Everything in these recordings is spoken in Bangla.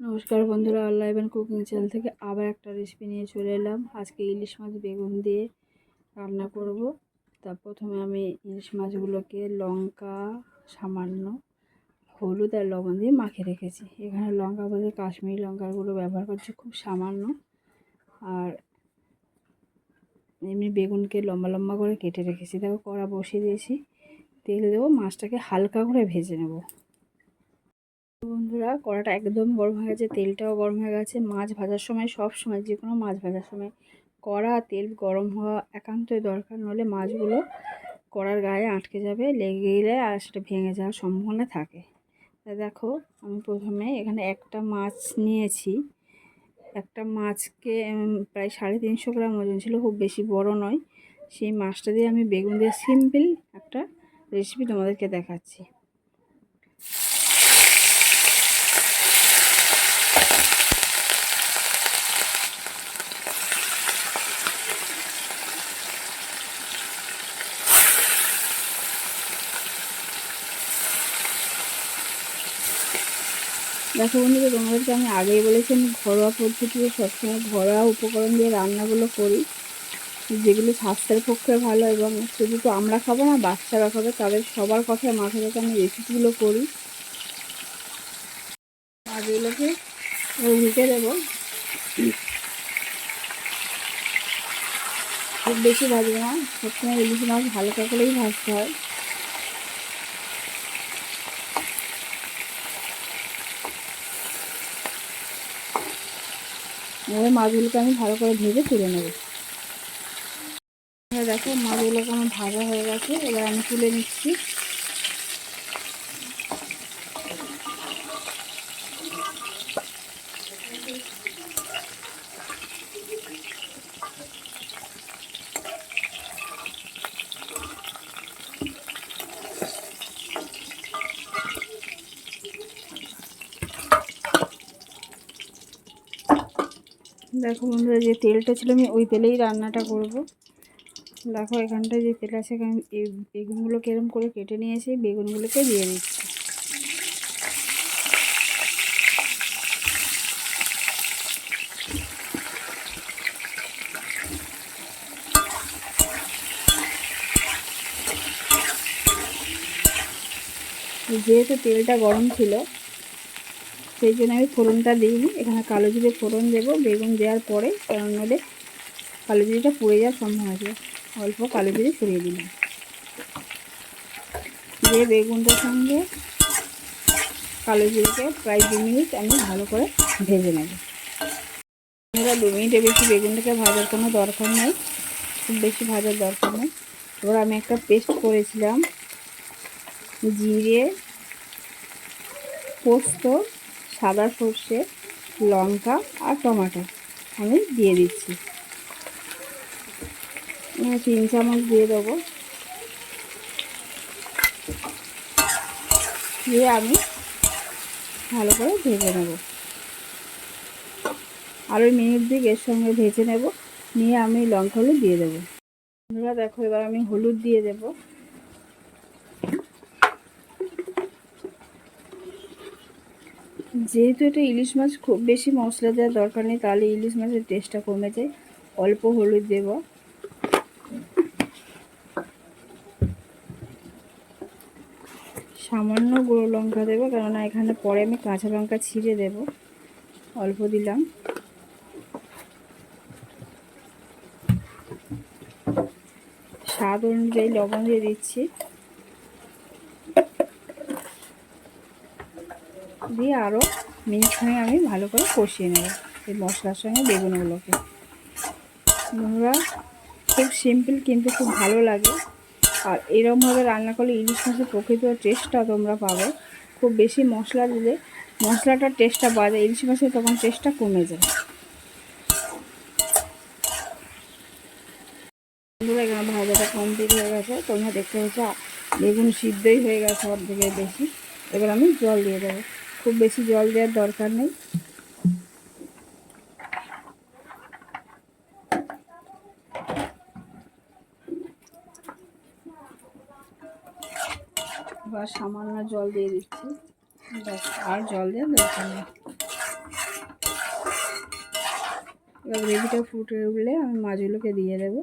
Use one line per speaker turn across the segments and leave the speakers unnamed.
নমস্কার বন্ধুরা আল্লাহ ইভেন কুকিং চ্যানেল থেকে আবার একটা রেসিপি নিয়ে চলে এলাম। আজকে ইলিশ মাছ বেগুন দিয়ে রান্না করব। তা প্রথমে আমি ইলিশ মাছগুলোকে লঙ্কা, সামান্য হলুদ আর লবণ দিয়ে মাখিয়ে রেখেছি। এখানে লঙ্কা বলতে কাশ্মীরি লঙ্কাগুলো ব্যবহার করছি খুব সামান্য। আর এমনি বেগুনকে লম্বা লম্বা করে কেটে রেখেছি। দেখো কড়া বসিয়ে দিয়েছি। তেল দেবো, মাছটাকে হালকা করে ভেজে নেব। বন্ধুরা, কড়াটা একদম গরম হয়ে গেছে, তেলটাও গরম হয়ে গেছে। মাছ ভাজার সময়, সব সময়, যে কোনো মাছ ভাজার সময়। কড়া, তেল গরম হওয়া একান্তই দরকার নলে মাছগুলো কড়ার গায়ে আটকে যাবে, লেগে গেলে আর সেটা ভেঙে যাওয়ার সম্ভাবনা থাকে। তা দেখো, আমি প্রথমে এখানে একটা মাছ নিয়েছি। একটা মাছকে প্রায় সাড়ে তিনশো গ্রাম ওজন ছিল, খুব বেশি বড় নয়। সেই মাছটা দিয়ে আমি বেগুন দিয়ে সিম্পল একটা রেসিপি তোমাদেরকে দেখাচ্ছি। দেখো বন্ধুরা, তোমাদেরকে আমি আগেই বলেছি, আমি ঘরোয়া পদ্ধতিতে সবসময় ঘরোয়া উপকরণ দিয়ে রান্নাগুলো করি। যেগুলো স্বাস্থ্যের পক্ষে ভালো এবং শুধু তো আমরা খাব না, বাচ্চারা খাবে, তাদের সবার কথায় মাথা রেখে আমি রেসিপিগুলো করি মাছগুলোকে উল্টে দেবো। খুব বেশি ভাজবো না, সবসময় ইলিশ মাছ হালকা করেই ভাজতে হয়। এবার মাছগুলোকে আমি ভালো করে ভেজে তুলে নেব। দেখো মাছগুলোকে আমার ভাজা হয়ে গেছে, এবার আমি তুলে নিচ্ছি। দেখো বন্ধুরা, যে তেলটা ছিল, আমি ওই তেলেই রান্নাটা করব। দেখো, এখানটায় যে তেল আছে, এখানে এই বেগুনগুলো কেরম করে কেটে নিয়েছি বেগুনগুলোকে দিয়ে দিচ্ছি যেহেতু তেলটা গরম ছিল সেই জন্য আমি ফোড়নটা দিইনি। এখানে কালো জিরে ফোড়ন দেবো। বেগুন দেওয়ার পরে কারণ নলে কালো জিরেটা পুড়ে যাওয়ার সম্ভাবনা আছে। অল্প কালো জিরে ছড়িয়ে দিলাম। দিয়ে বেগুনটার সঙ্গে কালো জিরেকে প্রায় দু মিনিট আমি ভালো করে ভেজে নেব। এবার দু মিনিটে বেশি বেগুনটাকে ভাজার কোনো দরকার নেই। খুব বেশি ভাজার দরকার নেই। এবার আমি একটা পেস্ট করেছিলাম। জিরে, পোস্ত সাদা সর্ষে, লঙ্কা আর টমাটো আমি দিয়ে দিচ্ছি। তিন চামচ দিয়ে দেবো। দিয়ে আমি ভালো করে ভেজে নেব। আর ওই মিনিট দিক এর সঙ্গে ভেজে নেব। নিয়ে আমি লঙ্কা হলুদ দিয়ে দেবো। দেখো এবার আমি হলুদ দিয়ে দেবো। যেহেতু এটা ইলিশ মাছ, খুব বেশি মশলা দেওয়ার দরকার নেই, তাহলে ইলিশ মাছের টেস্টটা কমে যায়। অল্প হলুদ দেব। সামান্য গুঁড়ো লঙ্কা দেবো, কেননা এখানে পরে আমি কাঁচা লঙ্কা ছিঁড়ে দেব। অল্প দিলাম। স্বাদ অনুযায়ী লবণ দিয়ে দিচ্ছি। দিয়ে আরও মিনিটখানে আমি ভালো করে কষিয়ে নেব এই মশলার সঙ্গে বেগুনগুলোকে। বন্ধুরা, খুব সিম্পল কিন্তু খুব ভালো লাগে। আর এরকমভাবে রান্না করলে ইলিশ মাছের প্রকৃত টেস্টটা তোমরা পাবে। খুব বেশি মশলা দিলে মশলাটার টেস্টটা বাজে ইলিশ মাছের তখন টেস্টটা কমে যায়। বন্ধুরা, এখানে ভাজাটা কমপ্লিট হয়ে গেছে। তোমরা দেখতে হচ্ছে বেগুন সিদ্ধই হয়ে গেছে সব থেকে বেশি। এবার আমি জল দিয়ে দেবো। খুব বেশি জল দেওয়ার দরকার নেই। এবার সামান্য জল দিয়ে দিচ্ছি। আর জল দেওয়ার দরকার নেই। এবার গ্রেভিটা ফুটে উঠলে আমি মাছগুলোকে দিয়ে দেব।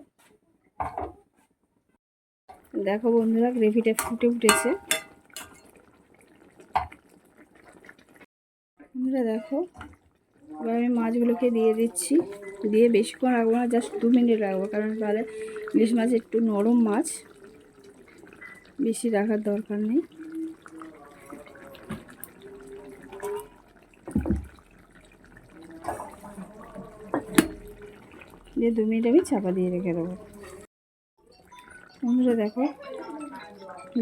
দেখো বন্ধুরা, গ্রেভিটা ফুটে উঠেছে। বন্ধুরা দেখো, এবার আমি মাছগুলোকে দিয়ে দিচ্ছি। দিয়ে বেশিক্ষণ রাখব না জাস্ট দু মিনিট রাখব, কারণ তাহলে ইলিশ মাছ একটু নরম মাছ, বেশি রাখার দরকার নেই। দিয়ে দু মিনিট আমি চাপা দিয়ে রেখে দেবো। বন্ধুরা দেখো,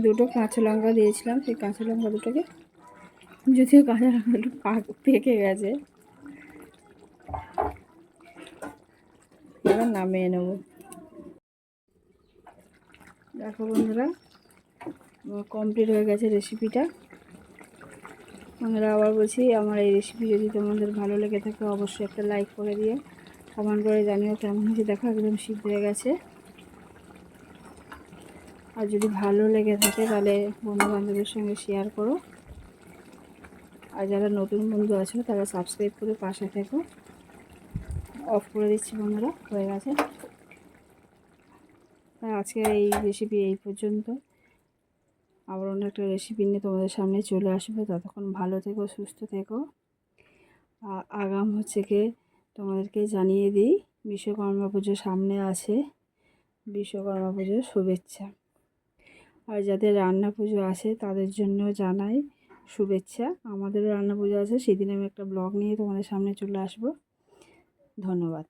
দুটো কাঁচা লঙ্কা দিয়েছিলাম, সেই কাঁচা লঙ্কা দুটোকে যদিও কাঁচা একটু পাক পেকে গেছে। এবার নামিয়ে নেব। দেখো বন্ধুরা কমপ্লিট হয়ে গেছে রেসিপিটা বন্ধুরা, আবার বলছি, আমার এই রেসিপি যদি তোমাদের ভালো লেগে থাকে, অবশ্যই একটা লাইক করে দিয়ে কমেন্ট করে জানিও কেমন হয়েছে। দেখো, একদম সিদ্ধ হয়ে গেছে। আর যদি ভালো লেগে থাকে, তাহলে বন্ধু বান্ধবের সঙ্গে শেয়ার করো। আর যারা নতুন বন্ধু আছো, তারা সাবস্ক্রাইব করে পাশে থেকো। অফ করে দিচ্ছি বন্ধুরা, হয়ে গেছে। আজকে এই রেসিপি এই পর্যন্ত। আবার অন্য একটা রেসিপি নিয়ে তোমাদের সামনে চলে আসবে। ততক্ষণ ভালো থেকো, সুস্থ থেকো। আগাম হচ্ছে কি তোমাদেরকে জানিয়ে দিই, বিশ্বকর্মা পুজো সামনে আছে। বিশ্বকর্মা পুজোর শুভেচ্ছা। আর যাদের রান্না পুজো আছে, তাদের জন্য জানাই শুভেচ্ছা। আমাদেরও রান্না পুজো আছে। সেদিন আমি একটা ব্লগ নিয়ে তোমাদের সামনে চলে আসব। ধন্যবাদ।